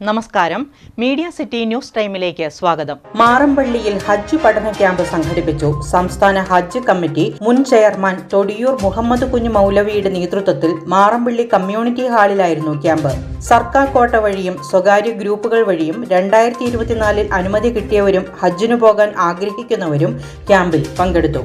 നമസ്കാരം. Media city news ടൈമിലേക്ക് സ്വാഗതം. മാറമ്പള്ളിയിൽ ഹജ്ജ് പഠന ക്യാമ്പ് സംഘടിപ്പിച്ചു. സംസ്ഥാന ഹജ്ജ് കമ്മിറ്റി മുൻ ചെയർമാൻ തൊടിയൂർ മുഹമ്മദ് കുഞ്ഞു മൗലവിയുടെ നേതൃത്വത്തിൽ മാറമ്പള്ളി കമ്മ്യൂണിറ്റി ഹാളിലായിരുന്നു ക്യാമ്പ്. സർക്കാർ കോട്ട വഴിയും സ്വകാര്യ ഗ്രൂപ്പുകൾ വഴിയും രണ്ടായിരത്തി ഇരുപത്തിനാലിൽ അനുമതി കിട്ടിയവരും ഹജ്ജിനു പോകാൻ ആഗ്രഹിക്കുന്നവരും ക്യാമ്പിൽ പങ്കെടുത്തു.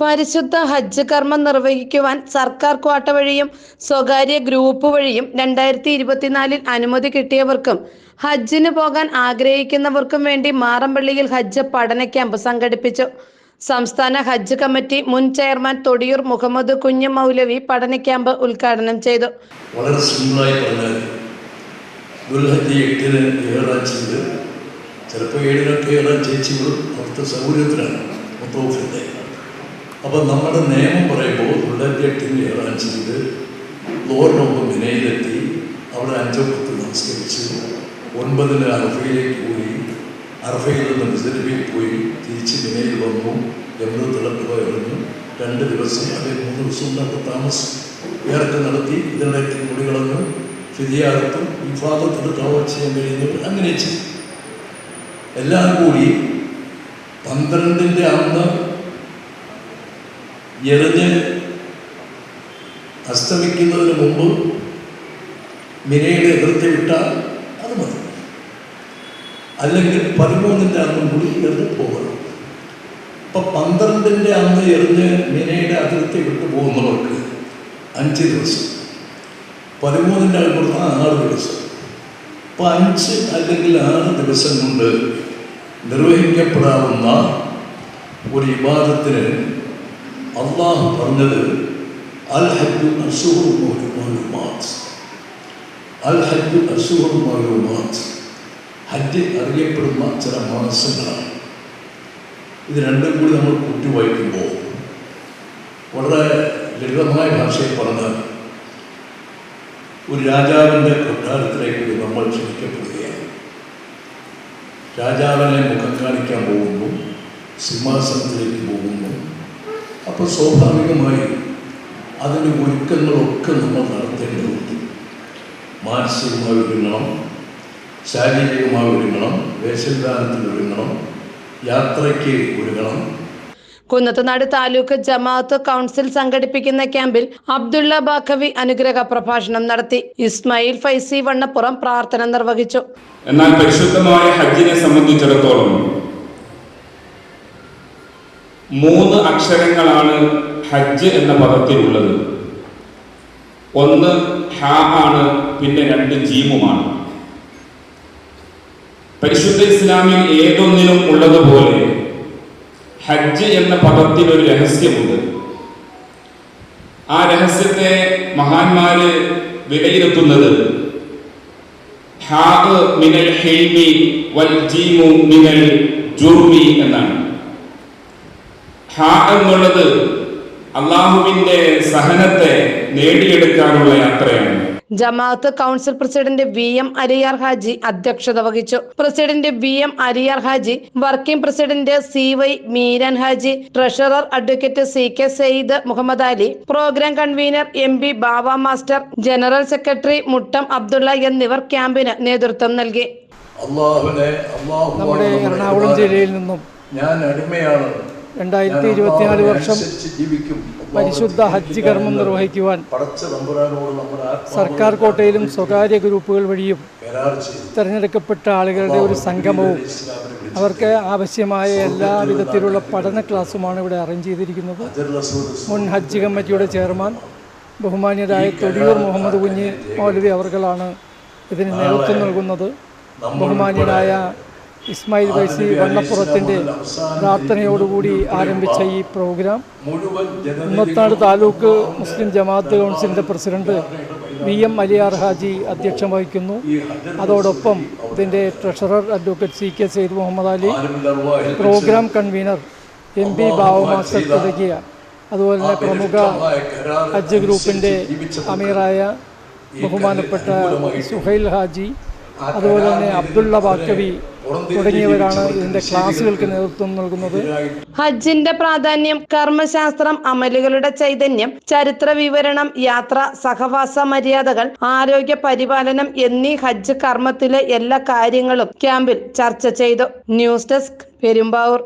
പരിശുദ്ധ ഹജ്ജ് കർമ്മം നിർവഹിക്കുവാൻ സർക്കാർ ക്വാട്ട വഴിയും സ്വകാര്യ ഗ്രൂപ്പ് വഴിയും രണ്ടായിരത്തി ഇരുപത്തിനാലിൽ അനുമതി കിട്ടിയവർക്കും ഹജ്ജിന് പോകാൻ ആഗ്രഹിക്കുന്നവർക്കും വേണ്ടി മാറമ്പള്ളിയിൽ ഹജ്ജ് പഠന ക്യാമ്പ് സംഘടിപ്പിച്ചു. സംസ്ഥാന ഹജ്ജ് കമ്മിറ്റി മുൻ ചെയർമാൻ തൊടിയൂർ മുഹമ്മദ് കുഞ്ഞ് മൗലവി പഠന ക്യാമ്പ് ഉദ്ഘാടനം ചെയ്തു. വളരെ അപ്പോൾ നമ്മുടെ നിയമം പറയുമ്പോൾ ദുൽഹജ്ജ് എട്ടിന് ഏറാൻ ചെയ്ത് ലോറിനൊപ്പം മിനയിലെത്തി അവിടെ അഞ്ചോ പത്ത് നമസ്കരിച്ച് ഒൻപതിന് അറഫയിലേക്ക് പോയി. അറഫയിൽ നിന്ന് മിസലിബിയിൽ പോയി. തിരിച്ച് മിനയിൽ വന്നു. എവിടെ തിളക്കുക ഇറങ്ങി രണ്ട് ദിവസം അല്ലെങ്കിൽ മൂന്ന് ദിവസം നമുക്ക് താമസം ഏർക്ക് നടത്തി. ഇതിനിടയ്ക്ക് മുടി ഫിതിയാകത്തും വിഭാഗത്തിന് കവർ ചെയ്യാൻ കഴിയുന്നവർ അങ്ങനെ ചെയ്തു എല്ലാം കൂടി പന്ത്രണ്ടിന്റെ അന്ന് എറിഞ്ഞ് അസ്തമിക്കുന്നതിന് മുമ്പ് മിനയുടെ എതിർത്ത് വിട്ടാൽ അത് മതി. അല്ലെങ്കിൽ പതിമൂന്നിന്റെ അന്നും കൂടി എറിഞ്ഞ് പോകണം. ഇപ്പം പന്ത്രണ്ടിന്റെ അന്ന് എറിഞ്ഞ് മിനയുടെ അതിർത്തി വിട്ട് പോകുന്നവർക്ക് അഞ്ച് ദിവസം. പതിമൂന്നിന്റെ ആൾ കൊടുത്ത ആറ് ദിവസം. അപ്പം അഞ്ച് അല്ലെങ്കിൽ ആറ് ദിവസം കൊണ്ട് നിർവഹിക്കപ്പെടാവുന്ന ഒരു വിവാദത്തിന് അള്ളാഹു പറഞ്ഞത് അൽ ഹജ്ജു അസുഹുമാലുമാത് അൽ ഹജ്ജു അസുഹുമാലുമാത് ഹജ്ജ് അറിയപ്പെടുന്ന ചില മാസങ്ങളാണ്. ഇത് രണ്ടും കൂടി നമ്മൾ കൂട്ടി വായിക്കുമ്പോൾ വളരെ ലളിതമായ ഭാഷയിൽ പറഞ്ഞാൽ ഒരു രാജാവിന്റെ കൊട്ടാരത്തിലേക്ക് നമ്മൾ ക്ഷണിക്കപ്പെടുകയാണ്. രാജാവിനെ മുഖം കാണിക്കാൻ പോകുന്നു സിംഹാസനത്തിലേക്ക് പോകുന്നു. അപ്പോൾ സ്വാഭാവികമായി അതിന്റെ ഒരുക്കങ്ങളൊക്കെ നമ്മൾ നടത്തേണ്ടതുണ്ട് മാനസികമായി ഒരുങ്ങണം ശാരീരികമായി ഒരുങ്ങണം വേഷവിധാനത്തിൽ ഒരുങ്ങണം യാത്രയ്ക്ക് ഒരുങ്ങണം. കുന്നത്തുനാട് താലൂക്ക് ജമാഅത്ത് കൗൺസിൽ സംഘടിപ്പിക്കുന്ന ക്യാമ്പിൽ അബ്ദുള്ള ബാഖവി അനുഗ്രഹ പ്രഭാഷണം നടത്തി. ഇസ്മായിൽ ഫൈസി വണ്ണപ്പുറം പ്രാർത്ഥന നിർവഹിച്ചു. എന്നാൽ പരിശുദ്ധമായ ഹജ്ജിനെ സംബന്ധിച്ചിടത്തോളം മൂന്ന് അക്ഷരങ്ങളാണ് ഹജ്ജ് എന്ന പദത്തിലുള്ളത്. ഒന്ന് ഹാ ആണ് പിന്നെ രണ്ട് ജീമുമാണ്. പരിശുദ്ധ ഇസ്ലാമിൽ ഏതൊന്നിലും ഉള്ളതുപോലെ ഹജ്ജ് എന്ന പദത്തിൽ ഒരു രഹസ്യമുണ്ട്. ആ രഹസ്യത്തെ മഹാന്മാര് വിലയിരുത്തുന്നത് ഹാ മിനൽ ഹെയ്മി വൽ ജീമു മിനൽ ജുർമി എന്നാണ്. ഹാ എന്നുള്ളത് അള്ളാഹുവിന്റെ സഹനത്തെ നേടിയെടുക്കാനുള്ള യാത്രയാണ്. Jamaat council president V M Ariyar Haji അധ്യക്ഷത വഹിച്ചു. President V M Ariyar Haji working president C Y Meeran Haji treasurer advocate C K Sayyid Muhammad Ali programme convener M P Baba master general secretary Muttam Abdulla എന്നിവർ ക്യാമ്പിന് നേതൃത്വം നൽകി. നമ്മുടെ എറണാകുളം ജില്ലയിൽ നിന്നും ഞാൻ അടിമയാണ്. രണ്ടായിരത്തി ഇരുപത്തിനാല് വർഷം പരിശുദ്ധ ഹജ്ജ് കർമ്മം നിർവഹിക്കുവാൻ സർക്കാർ കോട്ടയിലും സ്വകാര്യ ഗ്രൂപ്പുകൾ വഴിയും തിരഞ്ഞെടുക്കപ്പെട്ട ആളുകളുടെ ഒരു സംഗമവും അവർക്ക് ആവശ്യമായ എല്ലാ വിധത്തിലുള്ള പഠന ക്ലാസ്സുമാണ് ഇവിടെ അറേഞ്ച് ചെയ്തിരിക്കുന്നത്. മുൻ ഹജ്ജ് കമ്മിറ്റിയുടെ ചെയർമാൻ ബഹുമാന്യരായ തൊടിയൂർ മുഹമ്മദ് കുഞ്ഞ് മൗലവി അവർകളാണ് ഇതിന് നേതൃത്വം നൽകുന്നത്. ബഹുമാന്യനായ ഇസ്മായിൽ വൈസി വണ്ണപ്പുറത്തിന്റെ പ്രാർത്ഥനയോടുകൂടി ആരംഭിച്ച ഈ പ്രോഗ്രാം. കുന്നത്താട് താലൂക്ക് മുസ്ലിം ജമാഅത്ത് കൗൺസിലിന്റെ president V M Aliyar Haji അധ്യക്ഷം വഹിക്കുന്നു. അതോടൊപ്പം ഇതിന്റെ treasurer advocate C K Sayed Muhammad Ali programme convener M P Bava master തുടങ്ങിയ അതുപോലെ തന്നെ പ്രമുഖ ഹജ്ജ് ഗ്രൂപ്പിന്റെ അമീറായ ബഹുമാനപ്പെട്ട സുഹൈൽ ഹാജി അതുപോലെ തന്നെ അബ്ദുള്ള ബാക്കവി തുടങ്ങിയവരാണ് ഇതിന്റെ ക്ലാസുകൾക്ക് നേതൃത്വം നൽകുന്നത്. ഹജ്ജിന്റെ പ്രാധാന്യം കർമ്മശാസ്ത്രം അമലുകളുടെ ചൈതന്യം ചരിത്ര വിവരണം യാത്ര സഹവാസ മര്യാദകൾ ആരോഗ്യ പരിപാലനം എന്നീ ഹജ്ജ് കർമ്മത്തിലെ എല്ലാ കാര്യങ്ങളും ക്യാമ്പിൽ ചർച്ച ചെയ്തു. News desk Perumbavoor.